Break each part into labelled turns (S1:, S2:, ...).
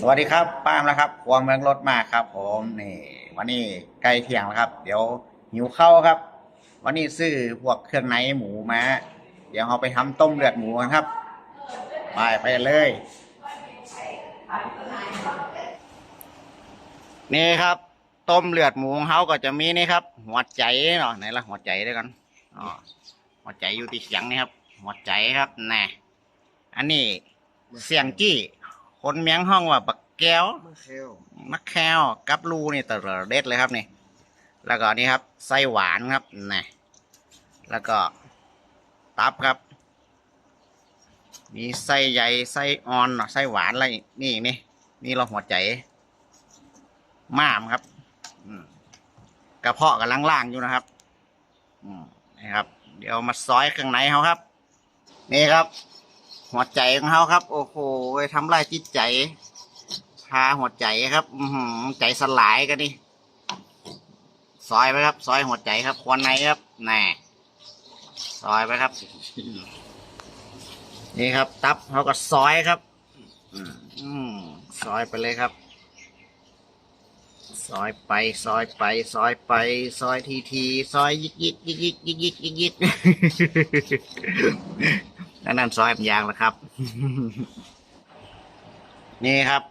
S1: สวัสดีครับป้ามนะครับครัวเมืองรถมากครับ ผมนี่วันนี้ใกล้เที่ยงแล้วครับ เดี๋ยวหิวข้าวครับ วันนี้ซื้อพวกเครื่องในหมูมาเดี๋ยวเอาไปทำต้มเลือดหมูกันครับไปไปเลยนี่ครับ ต้มเลือดหมูของเขาก็จะมีนี่ครับ หัวใจเนาะไหนละหัวใจด้วยกันอ๋อหัวใจอยู่ที่เสียงนี่ครับ หัวใจครับแน่อันนี้เสียงจี้ คนเมียงห้องว่าบักแก้ว
S2: มะเขว
S1: มะแควกับลูนี่ตลอดเด็ดเลยครับนี่ แล้วก็นี่ครับไส้หวานครับนี่แล้วก็ตับครับ มีไส้ใหญ่ไส้อ่อนเนาะไส้หวานอะไรนี่นี่นี่เราหัวใจม้ามครับอืมกระเพาะกับล่างๆอยู่นะครับอืมนี่ครับ เดี๋ยวมาซอยข้างในเขาครับ นี่ครับ หัวใจของเขาครับ โอ้โหทำลายจิตใจ พาหัวใจครับ อืใจสลายกันนี่ซอยไปครับซอยหัวใจครับควันในครับแน่ซอยไปครับ นี่ครับ ตับเขาก็ซอยครับอืมอืมซอยไปเลยครับซอยไปซอยไปซอยไปซอยทีทีซอยยิกยิกยิกยิกยิกยิกยิกยิก นั่นนั่นซอยเป็นยางแล้วครับ นี่ครับ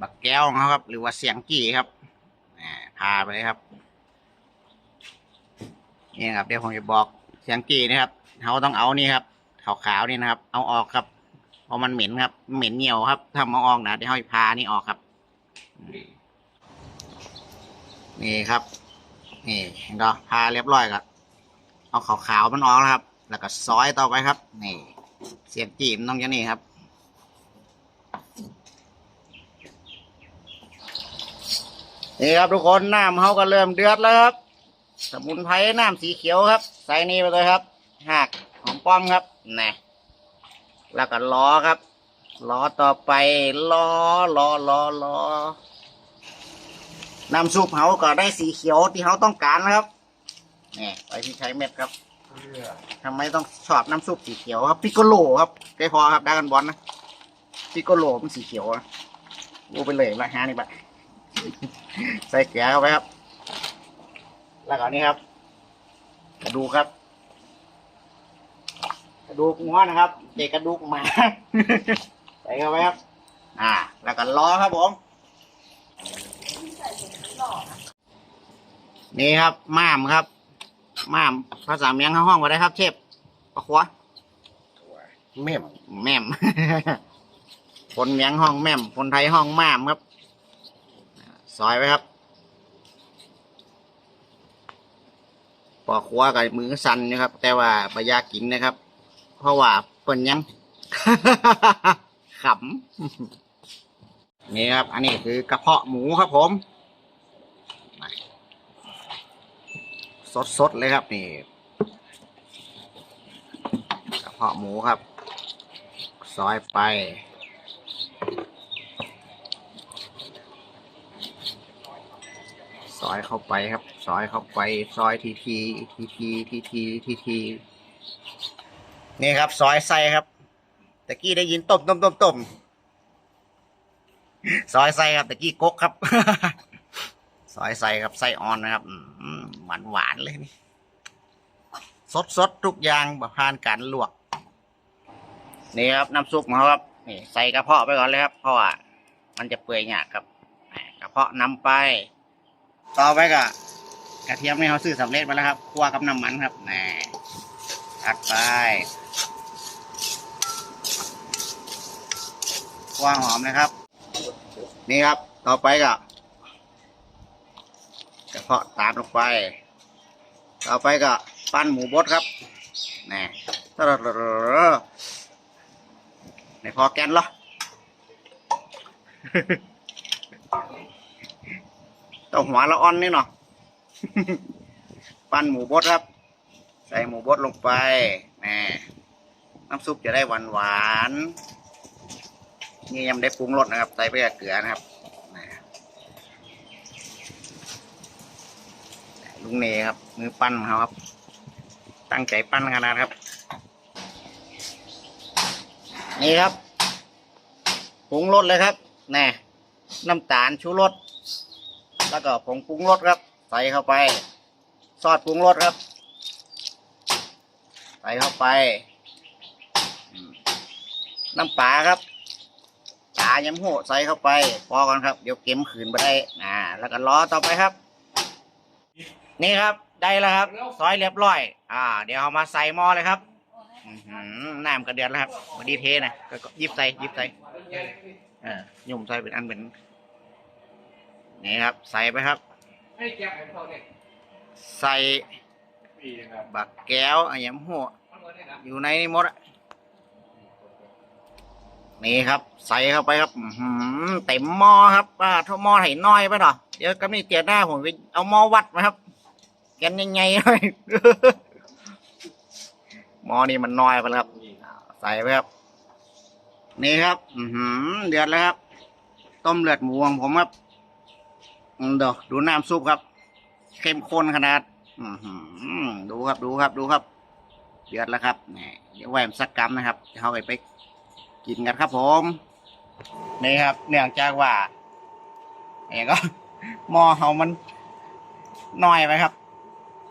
S1: บักแก้วของเขาครับ หรือว่าเสียงกี้ครับพาไปเลยครับ นี่ครับเดี๋ยวผมจะบอกเสียงกี้นะครับเขาต้องเอานี่ครับขาวๆนี่นะครับ เอาออกครับเพราะมันเหม็นครับ เหม็นเหนียวครับถ้าเอาออกนะเดี๋ยวเขาพานี่ออกครับ นี่ครับ นี่เห็นก็พาเรียบร้อยครับเอาขาวๆมันออกแล้วครับ แล้วก็ซอยต่อไปครับ นี่ เสียงจีมนต้องอย่านี้ครับ นี่ครับทุกคนน้ำเขาก็เริ่มเดือดแล้วครับ สมุนไพรน้ำสีเขียวครับ ใส่นี่ไปเลยครับหักหอมป้อมครับนี่แล้วก็ล้อครับล้อต่อไปล้อล้อล้อล้อน้ำซุปเขาก็ได้สีเขียวที่เขาต้องการนะครับนี่ไปที่ใช้เม็ดครับ ทำไมต้องชอบน้ำซุปสีเขียวครับพิกโกโลครับใกล้พอครับดากันบอลนะพิกโกโลมันสีเขียวนะดูไปเลยละฮะนี่บะใส่เกลือเข้าไปครับ แล้วก็นี่ครับกระดูกครับ กระดูกหัวนะครับ เด็กกระดูกหมา ใส่เข้าไปครับ อ่า แล้วก็ล้อครับผมนี่ครับม่ามครับ ม่ามภาษาเมียงเขาห้องว่าได้ครับเชฟปะขวา
S2: ถั่วเม่ม
S1: แม่ม คนเมียงห้องแม่ม คนไทยห้องม่ามครับ ซอยไว้ครับปอกขัวกับมือสั่นนะครับ แต่ว่าปยากกินนะครับ เพราะว่าเปิ่นยังขำนี่ครับ อันนี้คือกระเพาะหมูครับผม สดๆเลยครับนี่กระเพาะหมูครับ ซอยไป ซอยเข้าไปครับ ซอยเข้าไป ซอยทีทีทีทีทีทีทีทีนี่ครับ ซอยไส้ครับตะกี้ได้ยินต้มต้มต้มต้มซอยไส้ครับตะกี้กกครับ ซอยไส้ครับไส้อ่อนนะครับ หวานหวานๆเลยนี่สดสดๆทุกอย่างแบบผ่านการลวกนี่ครับน้ำซุปของเขาครับนี่ใส่กระเพาะไปก่อนเลยครับ เพราะว่ามันจะเปื่อยยากครับกระเพาะนำไป ต่อไปก็กระเทียมนี่เขาซื้อสำเร็จมาแล้วครับคั่วกับน้ำมันครับนี่ตักไปคั่วหอมนะครับ นี่ครับ ต่อไปก็ เพาะตามลงไป ต่อไปก็ปั้นหมูบดครับนี่ตะระระระระในพอแกนเหรอต้องหัวละอ่อนนี่เนาะปั้นหมูบดครับ ใส่หมูบดลงไปแหม่น้ำซุปจะได้หวานหวานๆนี่ยังได้ปรุงรสนะครับ ใส่ไปกับเกลือนะครับแหม่ ลุงเนครับ มือปั้นเขาครับ ตั้งใจปั้นขนาดครับ นี่ครับผปรุงรสเลยครับแน่น้ำตาลชูรสแล้วก็ผงปรุงรสครับ ใส่เข้าไป ซอสปรุงรสครับ ใส่เข้าไป น้ำปลาครับปลายำโหใส่เข้าไป พอก่อนครับ เดี๋ยวเก็มขืนไปได้อ่าแล้วก็รอต่อไปครับ นี่ครับได้แล้วครับ ซอยเรียบร้อย อ่า เดี๋ยวเอามาใส่หม้อเลยครับน้ำกระเดือดแล้วครับพอดีเทนะก็ยิบใส่ยิบใส่เออยุ่มใส่เป็นอันเป็นนี่ครับ ใส่ไปครับ
S2: ใส่ปีนะครับ
S1: บักแก้วอะยำหัวอยู่ในนี้หมดอะนี่ครับ ใส่เข้าไปครับอืเต็มหม้อครับป้าถ้าหม้อไหนน้อยไปหรอเดี๋ยวก็นี่เจียหน้าผมไปเอาหม้อวัดมาครับ แกนยังไงเลยหมอนี่มันน้อยไปแล้วครับ ใส่ไปครับ นี่ครับ อืเดือดแล้วครับ ต้มเลือดหมูของผมครับเดี๋ยวดูน้ำซุปครับ เข้มข้นขนาด อืดูครับดูครับดูครับเดือดแล้วครับนี่เดี๋ยวแหวมสักกรัมนะครับจะเอาไปไปกินกันครับ ผมนี่ครับ เนื่องจากว่าอย่างก็หม้อเขามันน้อยไปครับ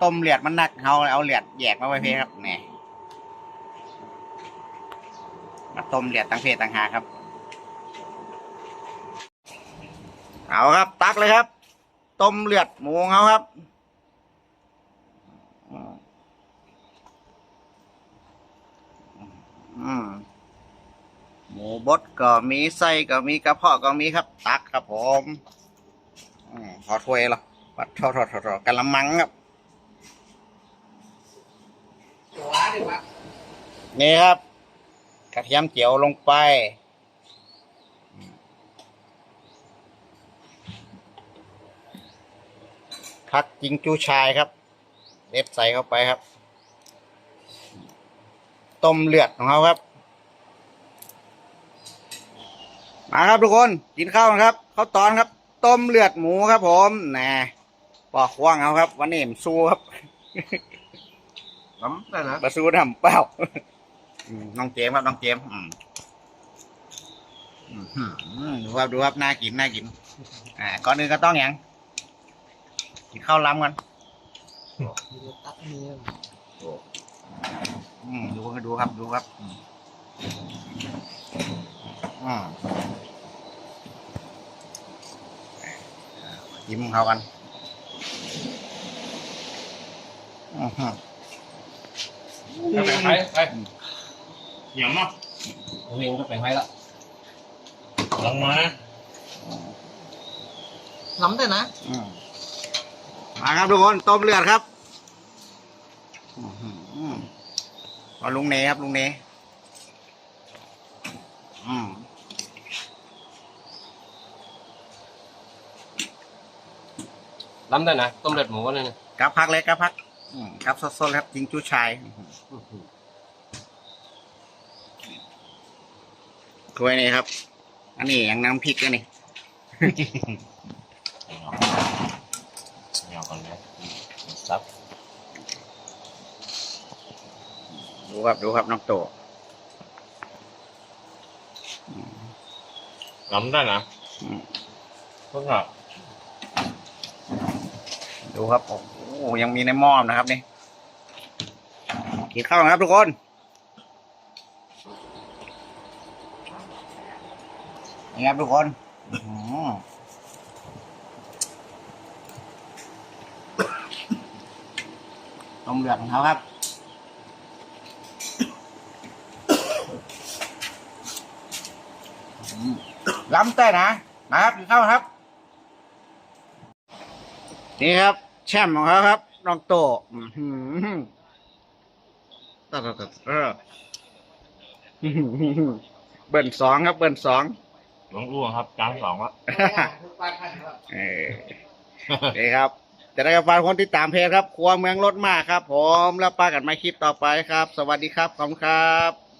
S1: ต้มเลือดมันหนักเขาเอาเลือดแยกมาไว้เพครับนี่มาต้มเลือดตั้งเพศต่างหากครับ เอาครับ ตักเลยครับ ต้มเลือดหมูของเขาครับอืมอืมหมูบดก็มีไส้ก็มีกระเพาะก็มีครับ ตักครับผมอมพอถ้วยเหรอปัดทอดทอดทอดทอดกะละมังครับ
S2: จัวดิวะ
S1: นี่ครับ กระเทียมเจียวลงไป พักจิงจูชายครับ เล็ดใส่เข้าไปครับ ต้มเลือดของเขาครับ มาครับทุกคน กินข้าวกันครับข้าวตอนครับ ต้มเลือดหมูครับผมแหน่ปอกควางเอาครับ วันนี้ผมสู้ครับ
S2: น้ำได้นะ
S1: มาสู้ทำเปล่าอืม น้องเจมครับน้องเจมอืมดูครับดูครับน่ากินน่ากิน อ่าก่อนอื่นก็ต้องอย่างกินข้าวล้ำกัน
S2: ตัดเนื้อ
S1: ดูดูครับดูครับยิ้มเขากันอือหือ
S2: ไปไปไป
S3: เหี่ยวมาก
S2: เรียนก็ไปให้ละ
S3: ลงมา
S2: ล้ำได้นะ
S1: อืมมาครับทุกคนต้มเลือดครับอื้อหือเอาลุงเนครับลุงเนอืม
S2: ล้ำได้นะต้มเลือดหมูก็เลยนะ
S1: กับพักเล็กกับพักอืมกับสดๆครับจิงจูชาย ถ้วยนี้ครับ อันนี้ยังน้ำพริกอันนี้
S3: เหี่ยวก่อนนะซับ
S1: ดูครับดูครับน้องโต
S3: ล้ำได้นะ
S1: อืม
S3: พวกเรา
S1: ดูครับโอ้โหยังมีในหม้อนะครับนี่กินข้าวกันครับทุกคน นี่ครับทุกคนต้อหือต้มเลือดของเขาครับล้ำแต่นะนะครับกินข้าครับ นี่ครับ แชมป์ของเขาครับน้องโตอื้อหือต่อต่อต่อเอออื้อหือเบิ้ลสองครับ เบิ้ลสอง
S3: หลวงอ้วงครับจานสองละ
S1: เออนี่ครับ จะได้กับฟังคนที่ตามเพจครับครัวเมืองรถมากครับ ผมแล้วป้ากันมาคลิปต่อไปครับ สวัสดีครับขอบคุณครับ